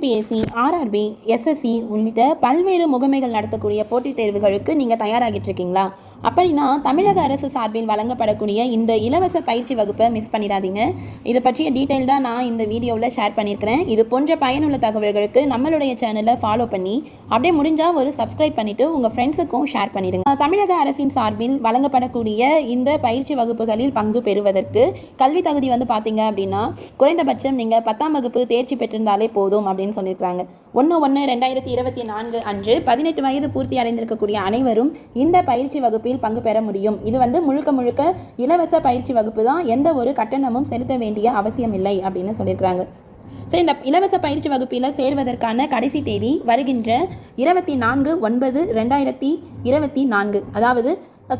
TNPSC RRB SSC உள்ளிட்ட பல்வேறு முகமைகள் நடத்தக்கூடிய போட்டித் தேர்வுகளுக்கு நீங்கள் தயாராகிட்டு இருக்கீங்களா? அப்படின்னா தமிழக அரசு சார்பில் வழங்கப்படக்கூடிய இந்த இலவச பயிற்சி வகுப்பை மிஸ் பண்ணிடாதீங்க. இதை பற்றிய டீட்டெயில் தான் நான் இந்த வீடியோவில் ஷேர் பண்ணியிருக்கிறேன். இது போன்ற பயனுள்ள தகவல்களுக்கு நம்மளுடைய சேனலை ஃபாலோ பண்ணி அப்படியே முடிஞ்சால் ஒரு சப்ஸ்கிரைப் பண்ணிவிட்டு உங்கள் ஃப்ரெண்ட்ஸுக்கும் ஷேர் பண்ணிடுங்க. தமிழக அரசின் சார்பில் வழங்கப்படக்கூடிய இந்த பயிற்சி வகுப்புகளில் பங்கு பெறுவதற்கு கல்வி தகுதி வந்து பார்த்தீங்க அப்படின்னா குறைந்தபட்சம் நீங்கள் பத்தாம் வகுப்பு தேர்ச்சி பெற்றிருந்தாலே போதும் அப்படின்னு சொல்லியிருக்கிறாங்க. ஒன்று ஒன்று ரெண்டாயிரத்தி இருபத்தி நான்கு அன்று பதினெட்டு வயது பூர்த்தி அடைந்திருக்கக்கூடிய அனைவரும் இந்த பயிற்சி வகுப்பில் பங்கு பெற முடியும். இது வந்து முழுக்க முழுக்க இலவச பயிற்சி வகுப்பு தான். எந்த ஒரு கட்டணமும் செலுத்த வேண்டிய அவசியம் இல்லை அப்படின்னு சொல்லியிருக்கிறாங்க. ஸோ இந்த இலவச பயிற்சி வகுப்பில் சேர்வதற்கான கடைசி தேதி வருகின்ற இருபத்தி நான்கு ஒன்பது ரெண்டாயிரத்தி இருபத்தி நான்கு. அதாவது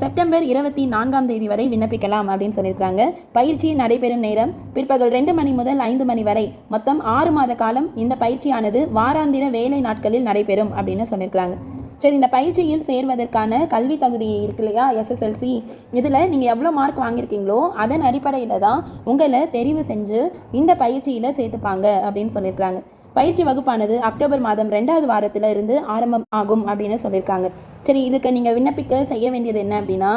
செப்டம்பர் இருபத்தி நான்காம் தேதி வரை விண்ணப்பிக்கலாம் அப்படின்னு சொல்லியிருக்காங்க பயிற்சி நடைபெறும் நேரம் பிற்பகல் ரெண்டு மணி முதல் ஐந்து மணி வரை. மொத்தம் ஆறு மாத காலம் இந்த பயிற்சியானது வாராந்திர வேலை நாட்களில் நடைபெறும் அப்படின்னு சொல்லியிருக்கிறாங்க. சரி இந்த பயிற்சியில் சேர்வதற்கான கல்வி தகுதி இருக்கு இல்லையா எஸ்எஸ்எல்சி இதில் நீங்கள் எவ்வளோ மார்க் வாங்கியிருக்கீங்களோ அதன் அடிப்படையில் தான் உங்களை தெரிவு செஞ்சு இந்த பயிற்சியில் சேர்த்துப்பாங்க அப்படின்னு சொல்லியிருக்கிறாங்க. பயிற்சி வகுப்பானது அக்டோபர் மாதம் ரெண்டாவது வாரத்தில் இருந்து ஆரம்பம் ஆகும் அப்படின்னு சொல்லியிருக்காங்க. சரி இதுக்கு நீங்கள் விண்ணப்பிக்க செய்ய வேண்டியது என்ன அப்படின்னா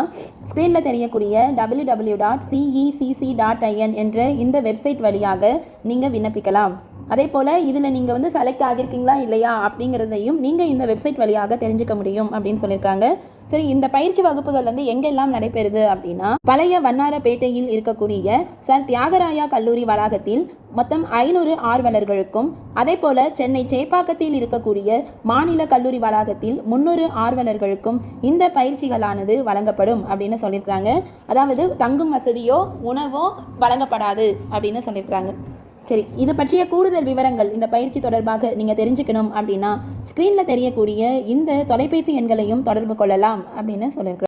ஸ்க்ரீனில் தெரியக்கூடிய W W dot C E C C dot I N என்ற இந்த வெப்சைட் வழியாக நீங்கள் விண்ணப்பிக்கலாம். அதே போல் இதில் நீங்கள் வந்து செலக்ட் ஆகியிருக்கீங்களா இல்லையா அப்படிங்கிறதையும் நீங்கள் இந்த வெப்சைட் வழியாக தெரிஞ்சுக்க முடியும் அப்படின்னு சொல்லியிருக்காங்க. சரி இந்த பயிற்சி வகுப்புகள் வந்து எங்கெல்லாம் நடைபெறுது அப்படின்னா பழைய வண்ணாரப்பேட்டையில் இருக்கக்கூடிய சர் தியாகராயா கல்லூரி வளாகத்தில் மொத்தம் ஐநூறு ஆர்வலர்களுக்கும் அதே போல சென்னை சேப்பாக்கத்தில் இருக்கக்கூடிய மாநில கல்லூரி வளாகத்தில் முந்நூறு ஆர்வலர்களுக்கும் இந்த பயிற்சிகளானது வழங்கப்படும் அப்படின்னு சொல்லியிருக்கிறாங்க. அதாவது தங்கும் வசதியோ உணவோ வழங்கப்படாது அப்படின்னு சொல்லியிருக்கிறாங்க. சரி இது பற்றிய கூடுதல் விவரங்கள் இந்த பயிற்சி தொடர்பாக நீங்கள் தெரிஞ்சுக்கணும் அப்படின்னா ஸ்க்ரீனில் தெரியக்கூடிய இந்த தொலைபேசி எண்களையும் தொடர்பு கொள்ளலாம் அப்படின்னு சொல்லியிருக்கிறேன்